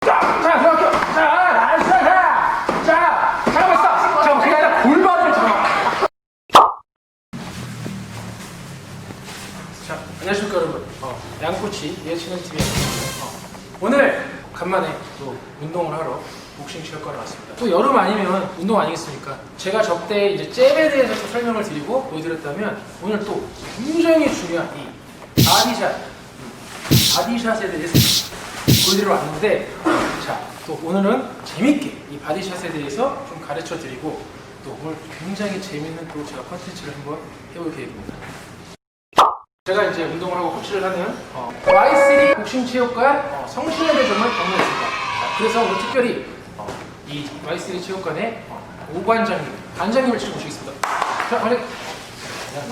자, 자, 들어갈게요. 자, 나이스, 자, 자, 잠깐만. 잠깐만, 그게 아니라 골반을 잡아. 자, 안녕하십니까, 여러분. 어, 양꼬치 예치는 TV입니다. 어, 오늘 간만에 또 운동을 하러 복싱 체육관에 왔습니다. 또 여름 아니면 운동 아니겠습니까? 제가 적대 이제 잽에 대해서 좀 설명을 드리고 보여드렸다면 오늘 또 굉장히 중요한 이 바디샷, 음, 바디샷에 대해서 보여드리러 왔는데 자, 또 오늘은 재밌게 이 바디샷에 대해서 좀 가르쳐 드리고 또 오늘 굉장히 재밌는 또 제가 컨텐츠를 한번 해볼 계획입니다. 제가 이제 운동을 하고 코치를 하는 어, Y3 복싱 체육관 어, 성신의 대점을 방문했습니다. 자, 그래서 오늘 특별히 어, 이 Y3 체육관의 어, 오관장님, 관장님을 지금 모시겠습니다. 자, 관장님.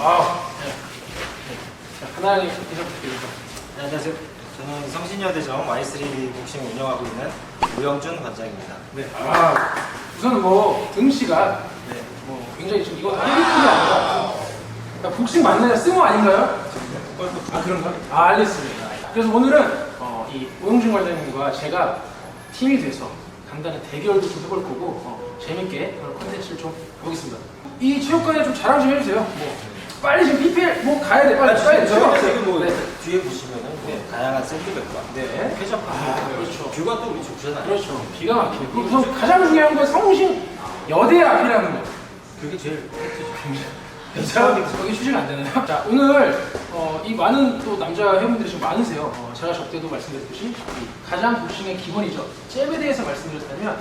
아, 네. 네. 자, 하나님 인사 부탁드립니다. 네, 안녕하세요. 저는 성신여대점 Y3 복싱 운영하고 있는 우영준 관장입니다. 네. 아, 우선 뭐 등씨가 네. 뭐 굉장히 지금 이거 한리품이 아니라 그러니까 복싱 맞나요? 스모 아닌가요? 아 그런가? 아 알겠습니다. 그래서 오늘은 어, 이 오영준 관장님과 제가 팀이 돼서 간단한 대결도 좀 해볼 거고 어, 재밌게 오늘 콘텐츠를 좀 보겠습니다. 이 체육관에 좀 자랑 좀 해주세요. 뭐 빨리 지금 PPL 뭐 가야 돼 빨리 빨리 저희 네. 지금 뭐 네. 뒤에 보시면은 뭐 다양한 샌드백과 네. 쾌적한 아, 그렇죠. 뷰가 또 우리 좋잖아요. 그렇죠. 기가 막히네. 그리고 우선 가장 중요한 건 성신 여대 앞이라는 거. 그게 제일 괜찮아. 거기 휴지가 안 되나요? 자, 오늘 어, 이 많은 또 남자 회원분들이 좀 많으세요. 어, 제가 적때도 말씀드렸듯이 이 가장 복싱의 기본이죠. 잽에 대해서 말씀드렸다면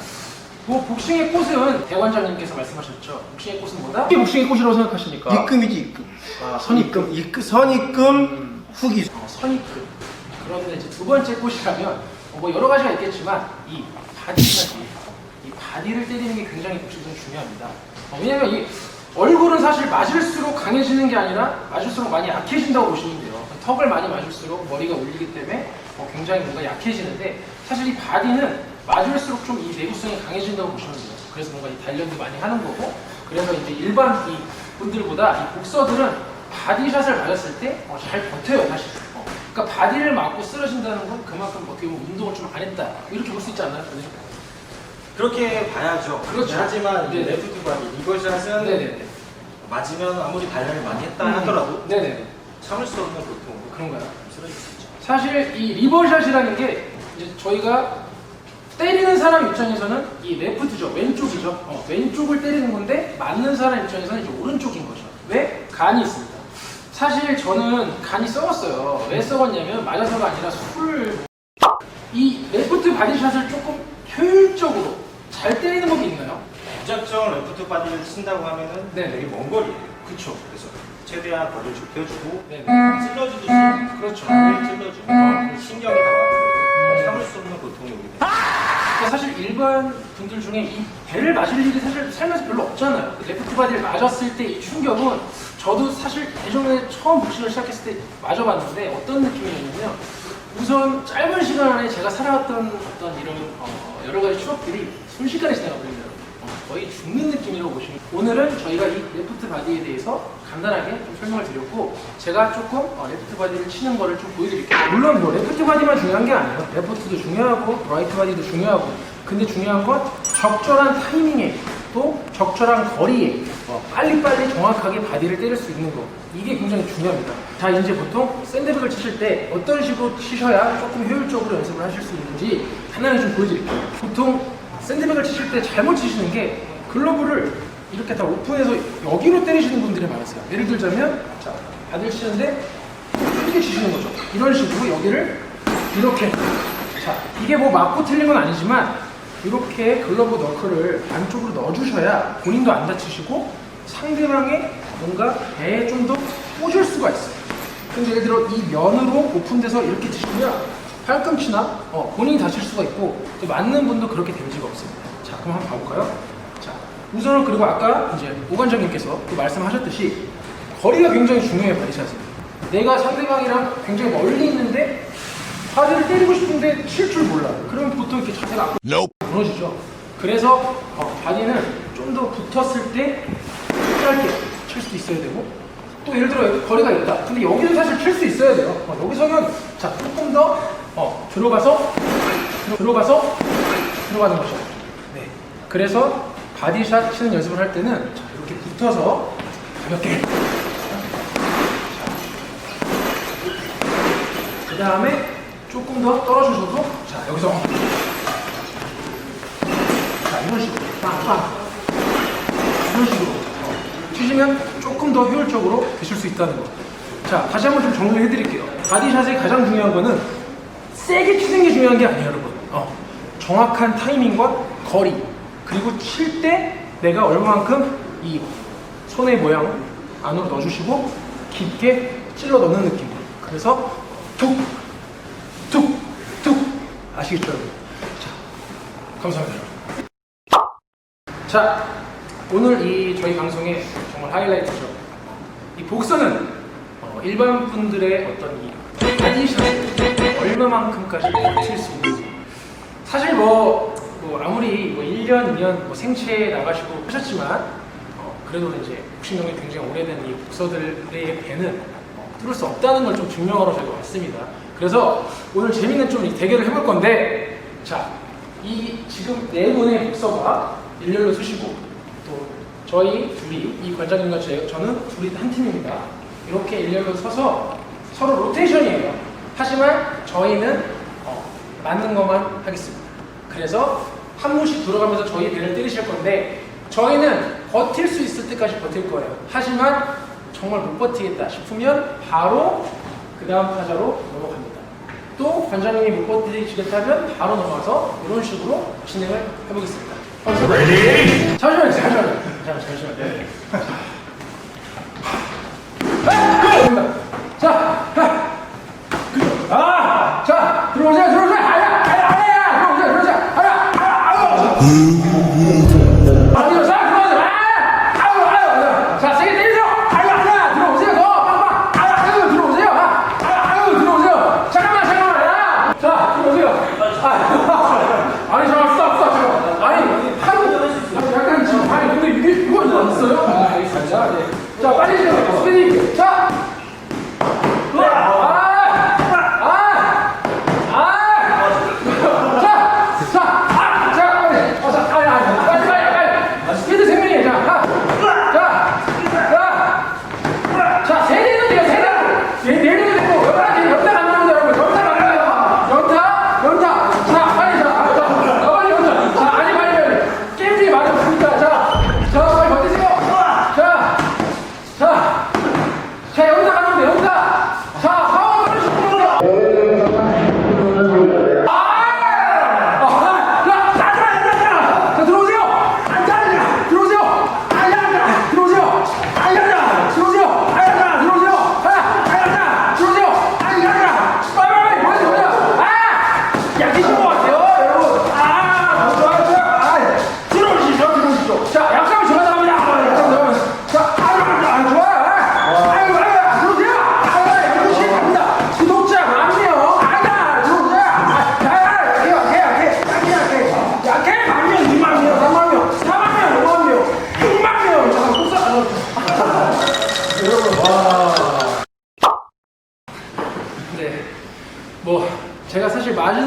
뭐 복싱의 꽃은 대관장님께서 말씀하셨죠. 복싱의 꽃은 뭐다? 이게 복싱의 꽃이라고 생각하십니까? 입금이지 입금. 아, 선입금. 입금, 선입금 후기. 어, 선입금. 그러면 이제 두 번째 꽃이라면 어, 뭐 여러 가지가 있겠지만 이 바디까지 이 바디를 때리는 게 굉장히 복싱은 중요합니다. 어, 왜냐면 이 얼굴은 사실 맞을수록 강해지는 게 아니라 맞을수록 많이 약해진다고 보시면 돼요. 턱을 많이 맞을수록 머리가 울리기 때문에 어, 굉장히 뭔가 약해지는데 사실 이 바디는 맞을수록 좀 이 내구성이 강해진다고 보시면 돼요. 그래서 뭔가 이 단련도 많이 하는 거고 그래서 이제 일반 이 분들보다 이 복서들은 바디샷을 맞았을 때 잘 버텨요 사실. 어, 그러니까 바디를 맞고 쓰러진다는 건 그만큼 어떻게 보면 운동을 좀 안 했다 이렇게 볼 수 있지 않나요? 그렇게 봐야죠. 그렇죠. 하지만 네. 이 레프트 바디 리버샷은 네네네. 맞으면 아무리 단련을 많이 했다 음. 하더라도 네네네. 참을 수 없는 고통으로 그런가요? 쓰러질 수 있죠. 사실 이 리버샷이라는 게 이제 저희가 때리는 사람 입장에서는 이 레프트죠. 왼쪽이죠. 어, 왼쪽을 때리는 건데 맞는 사람 입장에서는 이제 오른쪽인 거죠. 왜? 간이 있습니다. 사실 저는 간이 썩었어요. 왜 썩었냐면 맞아서가 아니라 술을 이 레프트 바디샷을 조금 효율적으로 잘 때리는 법이 있나요? 무작정 레프트 바디를 친다고 하면은 네. 되게 먼 거리예요. 그쵸. 그래서 최대한 거리를 좁혀주고 네. 찔러주듯이. 그렇죠 중에 이 배를 맞을 일이 사실 살면서 별로 없잖아요. 레프트 바디를 맞았을 때 이 충격은 저도 사실 예전에 처음 복싱을 시작했을 때 맞아봤는데 어떤 느낌이었냐면 우선 짧은 시간 안에 제가 살아왔던 어떤 이런 어, 여러 가지 추억들이 순식간에 지나가버리더라고요. 어, 거의 죽는 느낌이라고 보시면 오늘은 저희가 이 레프트 바디에 대해서 간단하게 좀 설명을 드렸고 제가 조금 어, 레프트 바디를 치는 거를 좀 보여드릴게요 물론 뭐 레프트 바디만 중요한 게 아니에요 레프트도 중요하고 라이트 바디도 중요하고 근데 중요한 건 적절한 타이밍에 또 적절한 거리에 어, 빨리빨리 정확하게 바디를 때릴 수 있는 거 이게 굉장히 중요합니다 자 이제 보통 샌드백을 치실 때 어떤 식으로 치셔야 조금 효율적으로 연습을 하실 수 있는지 간단히 좀 보여드릴게요 보통 샌드백을 치실 때 잘못 치시는 게 글러브를 이렇게 다 오픈해서 여기로 때리시는 분들이 많으세요. 예를 들자면 자 바디를 치는데 이렇게 치시는 거죠. 이런 식으로 여기를 이렇게 자 이게 뭐 맞고 틀린 건 아니지만 이렇게 글러브 너클을 안쪽으로 넣어주셔야 본인도 안 다치시고 상대방의 뭔가 배에 좀 더 꽂을 수가 있어요. 근데 예를 들어 이 면으로 오픈돼서 이렇게 치시면 팔꿈치나 어, 본인이 다칠 수가 있고 또 맞는 분도 그렇게 데미지가 없습니다. 자 그럼 한번 봐볼까요? 자 우선은 그리고 아까 이제 오관장님께서 또 말씀하셨듯이 거리가 굉장히 중요해요 바디샷은. 내가 상대방이랑 굉장히 멀리 있는데 바디를 때리고 싶은데 칠 줄 몰라. 그러면 보통 이렇게 자세가 앞으로 무너지죠. 그래서 어, 바디는 좀 더 붙었을 때 짧게 칠 수도 있어야 되고 또 예를 들어 거리가 있다. 근데 여기도 사실 칠 수 있어야 돼요. 어, 여기서는 자 조금 더 어, 들어가서 들어가서 들어가는 거죠. 네. 그래서 바디샷 치는 연습을 할 때는 자, 이렇게 붙어서 가볍게. 그 다음에 조금 더 떨어주셔서 자 여기서 자 이런 식으로 빵빵 이런 식으로 치시면 조금 더 효율적으로 되실 수 있다는 거. 자 다시 한번 좀 정리해 드릴게요. 바디샷의 가장 중요한 거는 세게 치는 게 중요한 게 아니에요, 여러분. 어, 정확한 타이밍과 거리 그리고 칠 때 내가 얼마만큼 이 손의 모양 안으로 넣어주시고 깊게 찔러 넣는 느낌. 그래서 툭 여러분? 자, 감사합니다. 자, 오늘 이 저희 방송의 정말 하이라이트죠. 이 복선은 어, 일반 분들의 어떤 이 바디샷 얼마만큼까지 버틸 수 있는지 사실 뭐, 뭐 아무리 뭐 1년, 2년 뭐 생체에 나가시고 하셨지만 어, 그래도 이제 복싱 경력이 굉장히 오래된 이 복서들의 배는 어, 뚫을 수 없다는 걸 좀 증명하러 저희가 왔습니다. 그래서 오늘 재밌는 좀이 대결을 해볼 건데 자, 이 지금 네 분의 복서가 일렬로 서시고 또 저희 둘이 이 관장님과 제, 저는 둘이 한 팀입니다. 이렇게 일렬로 서서 서로 로테이션이에요. 하지만 저희는 어, 맞는 것만 하겠습니다. 그래서 한 분씩 들어가면서 저희 배를 때리실 건데 저희는 버틸 수 있을 때까지 버틸 거예요. 하지만 정말 못 버티겠다 싶으면 바로 그 다음 타자로 넘어갑니다. 또 관장님이 못 버티시겠다면 바로 넘어가서 이런 식으로 진행을 해보겠습니다. 잠시만요, 잠시만요. 잠시만요, 잠시만요. 네. 자? 아, 자, 들어오세요, 들어오세요. 아야, 아야, 아야, 들어오세요, 들어오세요. 아야, 아야, 아유.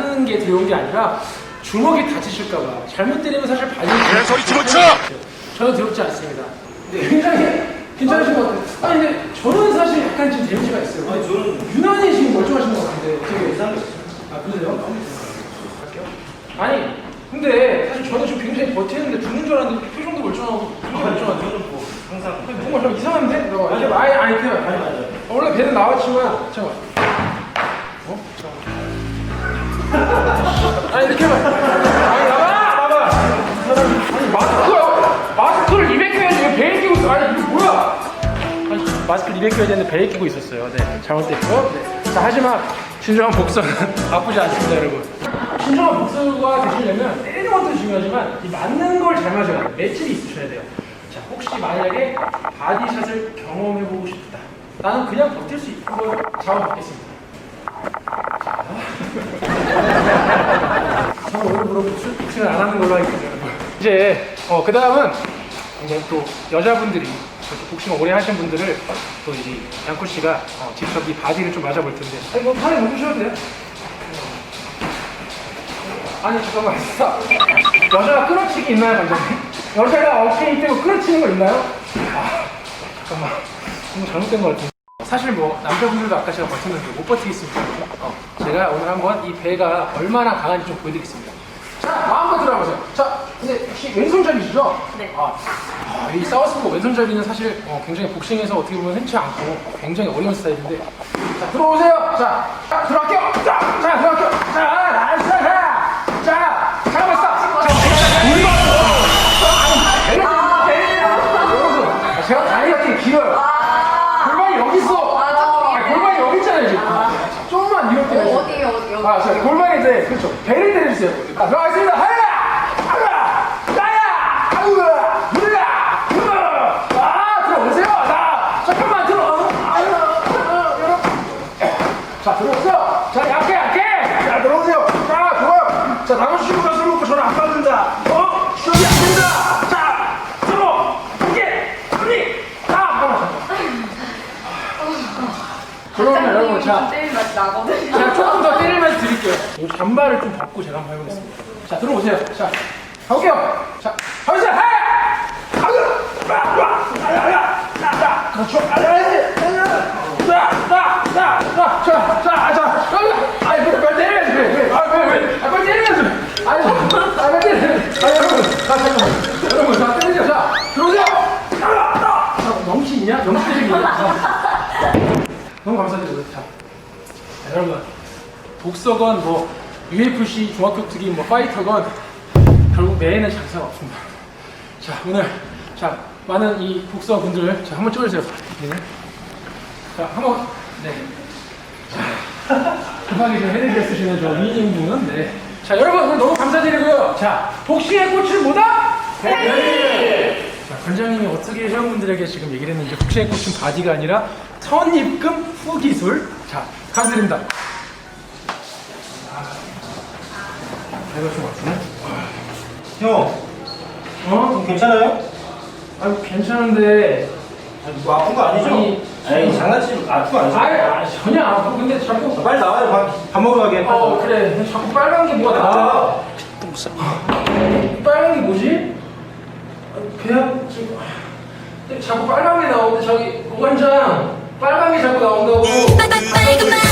맞는 게 두려운 게 아니라 주먹이 다치실까봐 잘못 때리면 사실 발이 개소리 집어쳐! 저는 두렵지 않습니다. 네, 굉장히 괜찮으신 것 같아요. 아니 근데 저는 사실 약간 지금 데미지가 있어요. 아니 저는 유난히 지금 멀쩡하신 것 같은데 되게 있어요. 아 그러세요? 갈게요. 아니 근데 사실 저는 지금 굉장히 버티는데 죽는 줄 알았는데 표정도 멀쩡하고 굉장히 멀쩡한데 저는 뭐 항상 아니, 뭔가 좀 이상한데? 너 아니 아니 아니 그냥 아니 맞아요. 어, 원래 배는 나왔지만 잠깐 어? 잠깐 아니 이렇게 봐. 아니 나가 나가 아니 마스크요? 마스크를 200개 해야지 왜 배에 끼고 있어. 아니 이게 뭐야? 아니, 마스크를 200개 해야 되는데 배에 끼고 있었어요. 네 잘못됐고. 네. 자 하지만 진정한 복서는 아프지 않습니다 여러분. 진정한 복서가 되시려면 때리는 것도 중요하지만 이 맞는 걸 잘 맞아야 돼요. 맷집이 있으셔야 돼요. 자 혹시 만약에 바디샷을 경험해보고 싶다. 나는 그냥 버틸 수 있는 걸 잡아먹겠습니다 저는 오늘 물어 복싱을 안 하는 걸로 하겠습니다. 이제 어, 그 다음은 이제 또 여자분들이 이렇게 복싱 오래 하신 분들을 또 이제 양코 씨가 어, 직접 이 바디를 좀 맞아볼 텐데. 아니 뭐 팔에 못 주셔도 돼요. 아니 잠깐만. 자, 여자가 끌어치기 있나요 관장님? 여자가 어깨에 있고 끌어치는 거 있나요? 아 잠깐만. 너무 잘못된 것 같은데. 사실 뭐 남자분들도 아까 제가 버텼는데 못 버티겠습니다. 어, 제가 오늘 한번 이 배가 얼마나 강한지 좀 보여드리겠습니다. 자 마음껏 들어가보세요. 자 근데 혹시 왼손잡이시죠? 네. 아, 아, 이 사우스포 왼손잡이는 사실 어, 굉장히 복싱에서 어떻게 보면 흔치 않고 굉장히 어려운 스타일인데. 자 들어오세요. 자, 자 들어갈게요. 자, 자 들어갈게요. 자, 아, 자, 골반에 이제, 그렇죠. 배를 때려주세요. 자, 들어가겠습니다. 하야! 그러면 여러분, 자. 제일 맛 나거든요. 제가 조금 더 때리면 드릴게요. 이 잠바를 좀 벗고 제가 한번 해보겠습니다. 자, 들어오세요. 자, 가볼게요. 자, 가보세요. 하야! 아유! 와, 와! 아야, 야! 자, 자, 그렇죠. 아야, 아야, 아야! 자, 자, 자, 자, 자, 자, 자, 아유, 아이, 왜, 왜 때려야지, 아, 왜, 왜, 아, 빨리 때려야지. 아유, 복서건 뭐 UFC 중학교 특기 뭐 파이터건 결국 매에는 장사가 없습니다. 자 오늘 자 많은 이 복서 분들 자 한번 찍어주세요. 네. 자 한번 네. 자 급하게 좀 쓰시는 저 미인 분은 네. 자 여러분 오늘 너무 감사드리고요. 자 복싱의 꽃은 뭐다? 네. 자, 관장님이 어떻게 회원분들에게 지금 얘기를 했는지 복싱의 꽃은 바디가 아니라 선입금 후기술 자 감사드립니다 배가 좀 아프네 형, 어? 괜찮아요? 아니 괜찮은데 뭐 아픈 거 아니죠? 아니, 에이, 장난치면 아픈 거 아니죠? 아니 아니, 전혀 안 아프고 근데 자꾸 빨리 나와요. 밥, 밥 먹으러 가게. 어 그래 자꾸 빨간 게 뭐가 나와 빨간 게 뭐지? 아, 배야 지금 자꾸 빨간 게 나오는데 저기 고관장 빨간 게 자꾸 나온다고 빨간